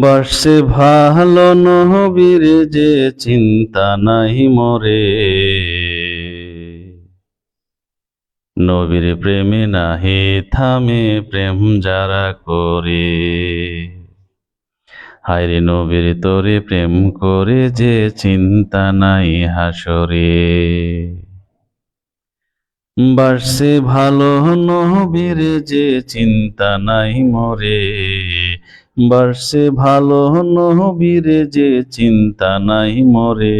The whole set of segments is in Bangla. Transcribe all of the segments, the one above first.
বাসছে ভালো নহবীর যে চিন্তা নাই মরে। নবীর প্রেমে নাহি থামে প্রেম যারা করে। হায়রে নবীর তোরে প্রেম করে যে চিন্তা নাই হাসরে। বাসছে ভালো নহবীর যে চিন্তা নাই মরে। বাসে ভালো নহবীর যে চিন্তা নাই মরে।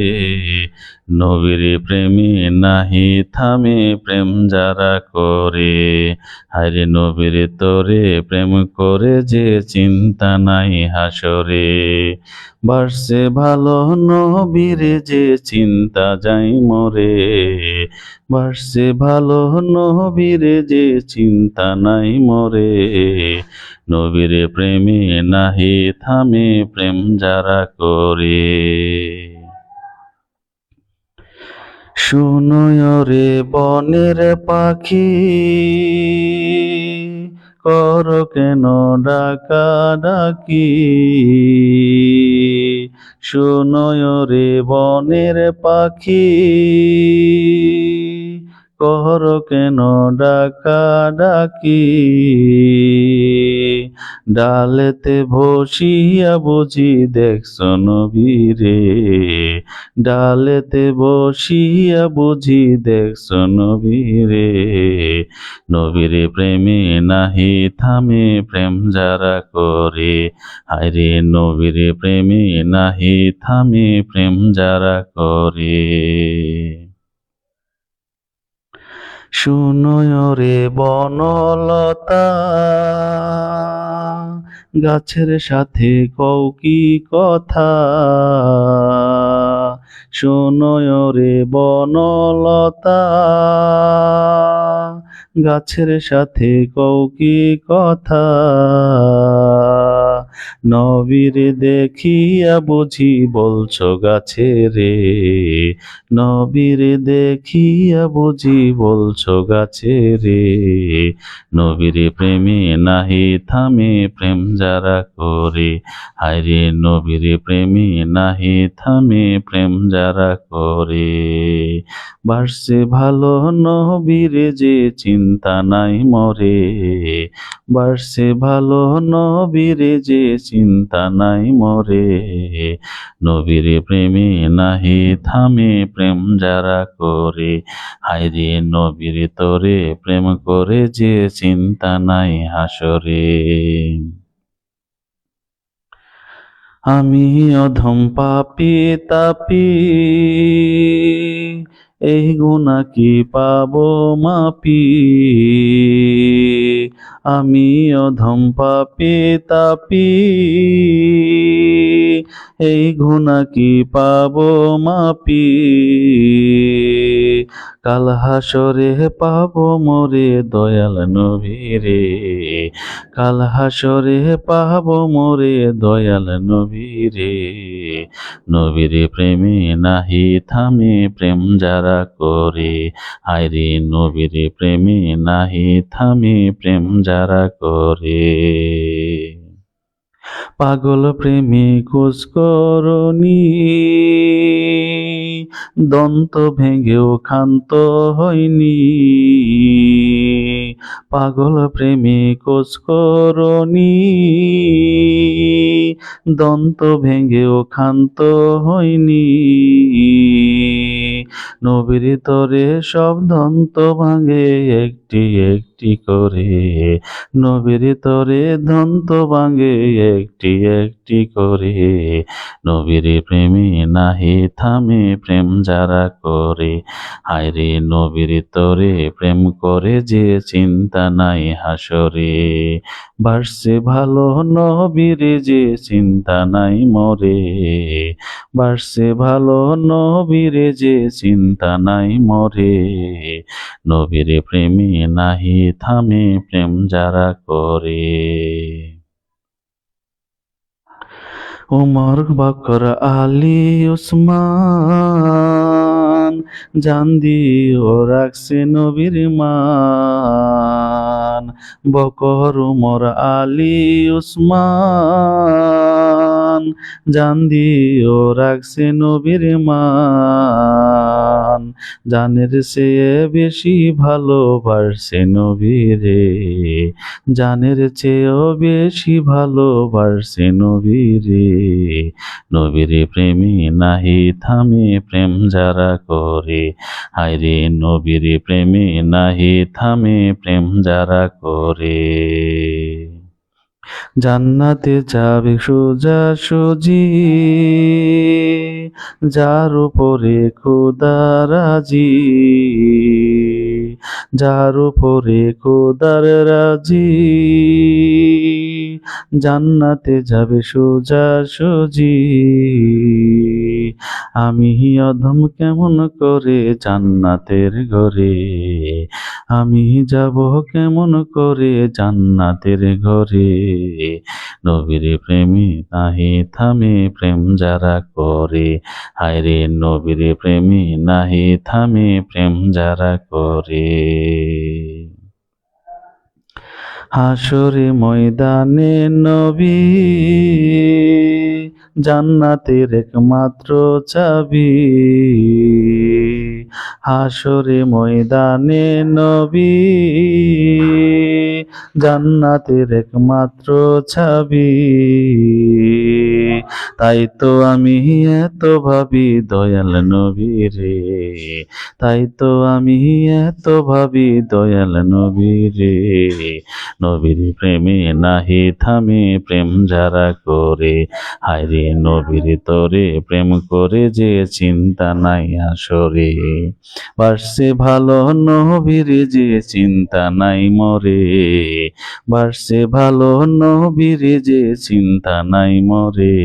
নবীর প্রেমী নাহি থামে প্রেম যারা করে। হায়রে নবীর তোরে প্রেম করে যে চিন্তা নাই হাসরে। বাসছে ভালো নবীর যে চিন্তা যাই মরে। বাসছে ভালো নবীর যে চিন্তা নাই মরে। নবীর প্রেমে নাহি থামে প্রেম যারা করে। শুনয় রে বনের পাখি। কর কেন ডাকা ডাকি? শুনয় রে বনের পাখি। কর কেন ডাকা ডাকি? ডালেতে বসিয়া বুঝি দেখছ নবীরে ডালেতে বসিয়া বুঝি দেখছ নবীরে নবীরে প্রেমে নাহি থামে, প্রেম যারা করে। হায়রে নবীরে প্রেমে নাহি থামে, প্রেম যারা করে। শুনয় রে বনলতা। গাছের সাথে কও কি কথা। শুনয় রে বনলতা। গাছের সাথে কও কি কথা। নবীর দেখিয়া বুঝি বলছো গাছে রে। নবীর দেখিয়া বুঝি বলছো গাছে রে। নবীর প্রেমে নাহি থামে প্রেম যারা করে। হায়রে নবীর প্রেমে নাহি থামে প্রেম যারা করে। বাসছে ভালো নবীর যে চিন্তা নাই মরে। বাসছে ভালো নবীর যে চিন্তা নাই মরে। নবীর প্রেমে নাহি থামে প্রেম যারা করে। হায়রে নবীর তোরে প্রেম করে যে চিন্তা নাই হাসরে। আমি অধম পাপি তাপি। এই গুণা কি পাবো মাপি? আমি অধম পাপি তাপি। এই গুণা কি পাবো মাপি? কাল হাসরে পাবো মোরে দয়াল নবীরে কাল হাসরে পাবো মোরে দয়াল নবীরে নবীর প্রেমে নাহি থামে প্রেম যারা করে। হায়রে নবীর প্রেমে নাহি থামে প্রেম যারা করে। পাগল প্রেমে খোঁজ করনি দন্ত ভেঙেও ক্ষান্ত হয়নি। পাগল প্রেমে খোঁজ করনি দন্ত ভেঙেও ক্ষান্ত হয়নি। নবীর তরে সব দন্ত ভাঙে, একটি একটি করে। নবীর তরে দন্ত ভাঙে, একটি একটি করে। নবীর প্রেমে নাহি থামে, প্রেম যারা করে। হায়রে নবীর তরে প্রেম করে যে চিন্তা নাই হাসরে। বাসছে ভালো নবীর যে চিন্তা নাই মরে। বাসছে ভালো নবীর যে চিন্তা নাই মরে। নবীর প্রেমে নাহি থামে প্রেম যারা করে। উমর, বকর, আলী, উসমান জান দিও রাখছে নবীর মান। বকর, উমর, আলী, উসমান জান দিও রাখছে নবীর মান। জানের চেয়ে বেশি ভালোবাসছে নবীরে জানের চেয়েও বেশি ভালোবাসছে নবীরে নবীর প্রেমী নাহি থামে প্রেম যারা করে। হায়রে নবীর প্রেমে নাহি থামে প্রেম যারা করে। জান্নাতে যাবে সোজা সুজি, যার উপরে খোদারাজি যার উপরে খোদার রাজি। জান্নাতে যাবে সোজা সুজি, আমি অধম কেমন করে জান্নাতের ঘরে আমি যাব কেমন করে জান্নাতের ঘরে? নবীর প্রেমী নাহি থামে প্রেম যারা করে। হায় হায়রে নবীর প্রেমী নাহি থামে প্রেম যারা করে। হাসরে ময়দানে নবী জান্নাতের একমাত্র চাবি। হাসরে ময়দানে নবী। জান্নাতের একমাত্র ছাবি তাই তো আমি এত ভাবি, দয়াল নবী রে। তাই তো আমি এত ভাবি, দয়াল নবী রে। নবীর প্রেমে নাহি থামে প্রেম যারা করে। হায়রে নবীর তোরে প্রেম করে যে চিন্তা নাই আসরে। বাসছে ভালো নবীর যে চিন্তা নাই মরে। বাসছে ভালো নবীর যে চিন্তা নাই মরে।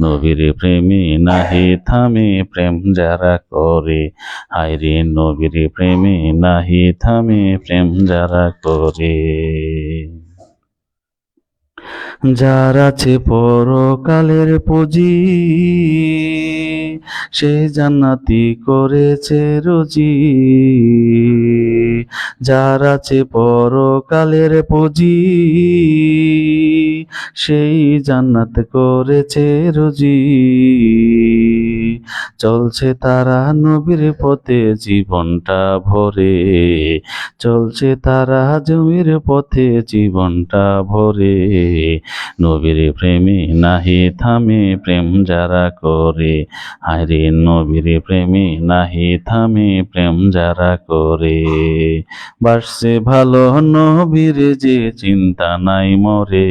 নবীর প্রেমে নাহি থামে, প্রেম যারা করে হায়রে নবীর প্রেমে নাহি থামে, প্রেম যারা করে। যার আছে পরকালের পুঁজি, সে জান্নাতি করেছে রুজি। যার আছে পরকালের পুঁজি, সেই জান্নাত করেছে রুজি। চলছে তারা নবীর পথে জীবনটা ভরে। চলছে তারা জমির পথে জীবনটা ভরে। নবীর প্রেমে নাহি থামে প্রেম যারা করে। হায়রে নবীর প্রেমে নাহি থামে প্রেম যারা করে। বাসছে ভালো নবীর যে চিন্তা নাই মরে।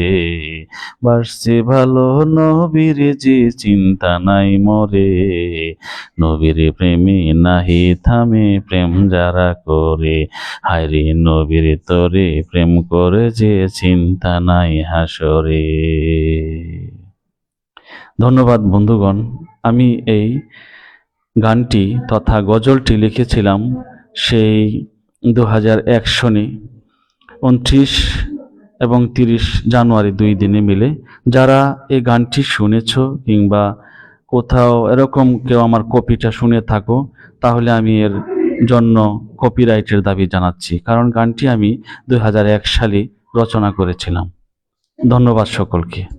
বাসছে ভালো নবীর যে চিন্তা নাই মরে। নবীর প্রেমে নাহি থামে প্রেম যারা করে। হায়রে নবীর তরে প্রেম করে যে চিন্তা নাই হাসরে। ধন্যবাদ বন্ধুগণ, আমি এই গানটি তথা গজলটি লিখেছিলাম সেই দু হাজার এক সনে উনত্রিশ এবং তিরিশ জানুয়ারি দুই দিনে মিলে। যারা এই গানটি শুনেছ কিংবা কোথাও এরকম কেউ আমার কপিটা শুনে থাকো, তাহলে আমি এর জন্য কপিরাইটের দাবি জানাচ্ছি। কারণ গানটি আমি দুই হাজার এক সালে রচনা করেছিলাম। ধন্যবাদ সকলকে।